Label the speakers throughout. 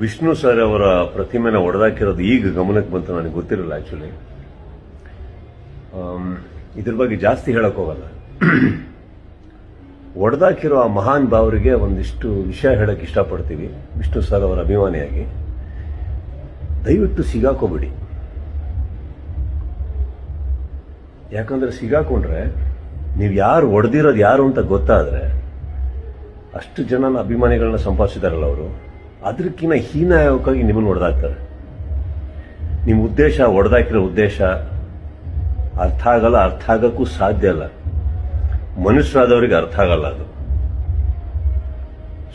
Speaker 1: Vishnu sir ಅವರ ಪ್ರತಿಮೆನ ಒಡೆದಾಕಿರೋದು ಈಗ ಗಮನಕ್ಕೆ ಬಂತು ನನಗೆ ಗೊತ್ತಿರಲಿಲ್ಲ ಆ್ಯಕ್ಚುಲಿ ಇದ್ರ ಬಗ್ಗೆ ಜಾಸ್ತಿ ಹೋಗಲ್ಲ. ಒಡೆದಾಕಿರೋ ಆ ಮಹಾನ್ ಭಾವರಿಗೆ ಒಂದಿಷ್ಟು ವಿಷಯ ಹೇಳಕ್ ಇಷ್ಟಪಡ್ತೀವಿ, ವಿಷ್ಣು ಸರ್ ಅವರ ಅಭಿಮಾನಿಯಾಗಿ. ದಯವಿಟ್ಟು ಸಿಗಾಕೋಬಿಡಿ. ಯಾಕಂದ್ರೆ ಸಿಗಾಕೊಂಡ್ರೆ ನೀವು ಯಾರು ಒಡೆದಿರೋದು ಯಾರು ಅಂತ ಗೊತ್ತಾದ್ರೆ ಅಷ್ಟು ಜನನ ಅಭಿಮಾನಿಗಳನ್ನ ಸಂಪಾದಿಸಿದಾರಲ್ಲ ಅವರು. ಅದಕ್ಕಿಂತ ಹೀನಾಯಕವಾಗಿ ನಿಮ್ಮನ್ನು ಹೊಡೆದಾಕ್ತಾರೆ. ನಿಮ್ಮ ಉದ್ದೇಶ, ಹೊಡೆದಾಕಿರೋ ಉದ್ದೇಶ ಅರ್ಥ ಆಗಲ್ಲ, ಅರ್ಥ ಆಗಕ್ಕೂ ಸಾಧ್ಯ ಅಲ್ಲ. ಮನುಷ್ಯರಾದವರಿಗೆ ಅರ್ಥ ಆಗಲ್ಲ ಅದು.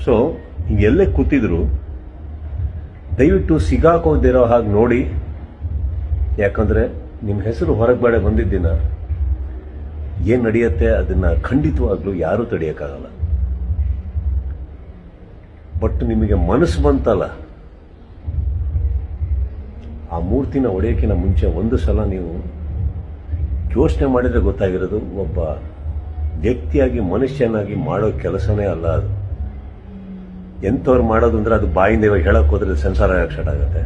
Speaker 1: ಸೊ ಎಲ್ಲೇ ಕೂತಿದ್ರು, ದಯವಿಟ್ಟು ಸಿಗಾಕೋದಿರೋ ಹಾಗೆ ನೋಡಿ. ಯಾಕಂದ್ರೆ ನಿಮ್ಮ ಹೆಸರು ಹೊರಗೆ ಬೇಡ ಬಂದಿದ್ದಿನ ಏನು ನಡೆಯುತ್ತೆ ಅದನ್ನ ಖಂಡಿತವಾಗ್ಲೂ ಯಾರೂ ತಡೆಯಕ್ಕಾಗಲ್ಲ. ಬಟ್ ನಿಮಗೆ ಮನಸ್ಸು ಬಂತಲ್ಲ, ಆ ಮೂರ್ತಿನ ಒಡೆಯೋಕ್ಕಿಂತ ಮುಂಚೆ ಒಂದು ಸಲ ನೀವು ಯೋಚನೆ ಮಾಡಿದ್ರೆ ಗೊತ್ತಾಗಿರೋದು ಒಬ್ಬ ವ್ಯಕ್ತಿಯಾಗಿ, ಮನುಷ್ಯನಾಗಿ ಮಾಡೋ ಕೆಲಸನೇ ಅಲ್ಲ ಅದು. ಎಂಥವ್ರು ಮಾಡೋದು ಅಂದ್ರೆ ಅದು ಬಾಯಿಂದ ಇವಾಗ ಹೇಳಕ್ ಹೋದ್ರೆ ಸಂಸಾರ ಸ್ಟಾರ್ಟ್ ಆಗುತ್ತೆ?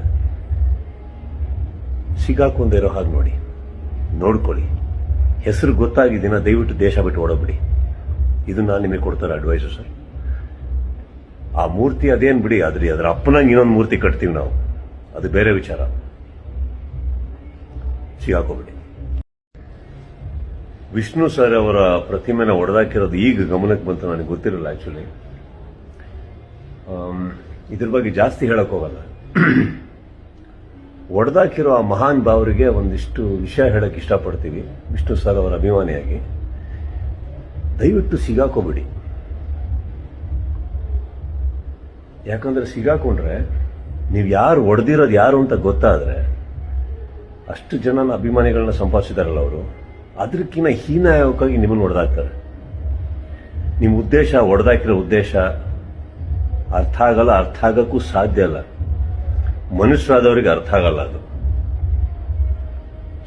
Speaker 1: ಸಿಗಾಕೊಂಡಿರೋ ಹಾಗೆ ನೋಡಿ. ನೋಡ್ಕೊಳ್ಳಿ. ಹೆಸರು ಗೊತ್ತಾಗಿದ್ದೀನ ದಯವಿಟ್ಟು ದೇಶ ಬಿಟ್ಟು ಓಡೋಗ್ಬಿಡಿ. ಇದು ನಾನು ನಿಮಗೆ ಕೊಡ್ತಾರೆ ಅಡ್ವೈಸು ಸರ್ ಆ ಮೂರ್ತಿ ಅದೇನ್ ಬಿಡಿ, ಅದ್ರಿ, ಅದ್ರ ಅಪ್ಪನಾಗ ಇನ್ನೊಂದು ಮೂರ್ತಿ ಕಟ್ತೀವಿ ನಾವು. ಅದು ಬೇರೆ ವಿಚಾರ. ಸಿಗಾಕೋಬಿಡಿ ವಿಷ್ಣು ಸರ್ ಅವರ ಪ್ರತಿಮೆನ ಒಡೆದಾಕಿರೋದು ಈಗ ಗಮನಕ್ಕೆ ಬಂತು, ನನಗೆ ಗೊತ್ತಿರಲಿಲ್ಲ ಆಕ್ಚುಲಿ ಇದ್ರ ಬಗ್ಗೆ ಜಾಸ್ತಿ ಹೇಳಕ್ ಹೋಗಲ್ಲ. ಒಡೆದಾಕಿರೋ ಆ ಮಹಾನ್ ಭಾವರಿಗೆ ಒಂದಿಷ್ಟು ವಿಷಯ ಹೇಳಕ್ ಇಷ್ಟಪಡ್ತೀವಿ, ವಿಷ್ಣು ಸರ್ ಅವರ ಅಭಿಮಾನಿಯಾಗಿ. ದಯವಿಟ್ಟು ಸಿಗಾಕೋಬಿಡಿ. ಯಾಕಂದ್ರೆ ಸಿಗಾಕೊಂಡ್ರೆ ನೀವು ಯಾರು ಒಡೆದಿರೋದು ಯಾರು ಅಂತ ಗೊತ್ತಾದ್ರೆ ಅಷ್ಟು ಜನನ ಅಭಿಮಾನಿಗಳನ್ನ ಸಂಪಾದಿಸಿದಾರಲ್ಲ ಅವರು. ಅದಕ್ಕಿಂತ ಹೀನಾಯಕವಾಗಿ ನಿಮ್ಮನ್ನು ಹೊಡೆದಾಕ್ತಾರೆ ನಿಮ್ಮ ಉದ್ದೇಶ, ಒಡೆದಾಕಿರೋ ಉದ್ದೇಶ ಅರ್ಥ ಆಗಲ್ಲ, ಅರ್ಥ ಆಗಕ್ಕೂ ಸಾಧ್ಯ ಅಲ್ಲ ಮನುಷ್ಯರಾದವರಿಗೆ ಅರ್ಥ ಆಗಲ್ಲ ಅದು.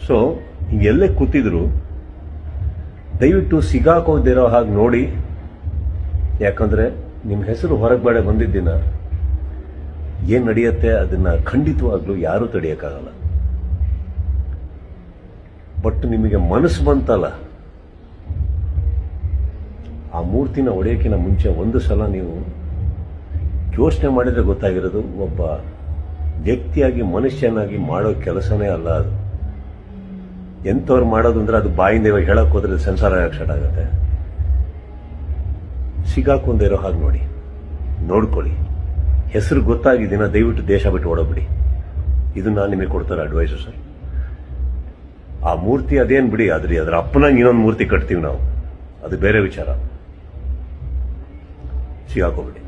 Speaker 1: ಸೊ ಎಲ್ಲೇ ಕೂತಿದ್ರು. ದಯವಿಟ್ಟು ಸಿಗಾಕೋದಿರೋ ಹಾಗೆ ನೋಡಿ. ಯಾಕಂದ್ರೆ ನಿಮ್ಮ ಹೆಸರು ಹೊರಗೆ ಬೇಡ ಬಂದಿದ್ದಿನ? ಏನು ನಡೆಯುತ್ತೆ? ಅದನ್ನ ಖಂಡಿತವಾಗ್ಲೂ ಯಾರೂ ತಡೆಯೋಕ್ಕಾಗಲ್ಲ. ಬಟ್ ನಿಮಗೆ ಮನಸ್ಸು ಬಂತಲ್ಲ. ಆ ಮೂರ್ತಿನ ಒಡೆಯೋಕ್ಕಿಂತ ಮುಂಚೆ ಒಂದು ಸಲ ನೀವು ಯೋಚನೆ ಮಾಡಿದ್ರೆ ಗೊತ್ತಾಗಿರೋದು ಒಬ್ಬ ವ್ಯಕ್ತಿಯಾಗಿ, ಮನುಷ್ಯನಾಗಿ ಮಾಡೋ ಕೆಲಸನೇ ಅಲ್ಲ ಅದು. ಎಂಥವ್ರು ಮಾಡೋದು ಅಂದ್ರೆ ಅದು ಬಾಯಿಂದ ಇವಾಗ ಹೇಳಕ್ ಹೋದ್ರೆ ಸಂಸಾರ ಸ್ಟಾರ್ಟ್ ಆಗುತ್ತೆ. ಸಿಗಾಕೊಂಡಿರೋ ಹಾಗೆ ನೋಡಿ. ನೋಡ್ಕೊಳ್ಳಿ. ಹೆಸರು ಗೊತ್ತಾಗಿದ್ದೀನ ದಯವಿಟ್ಟು ದೇಶ ಬಿಟ್ಟು ಓಡೋಬಿಡಿ ಇದು ನಾನು ನಿಮಗೆ ಕೊಡ್ತಾರೆ ಅಡ್ವೈಸು ಸರ್? ಆ ಮೂರ್ತಿ ಅದೇನ್ ಬಿಡಿ, ಆದ್ರಿ ಅದರ ಅಪ್ಪನಾಗ ಇನ್ನೊಂದು ಮೂರ್ತಿ ಕಟ್ತೀವಿ ನಾವು. ಅದು ಬೇರೆ ವಿಚಾರ. ಸಿಗಾಕೋಬಿಡಿ.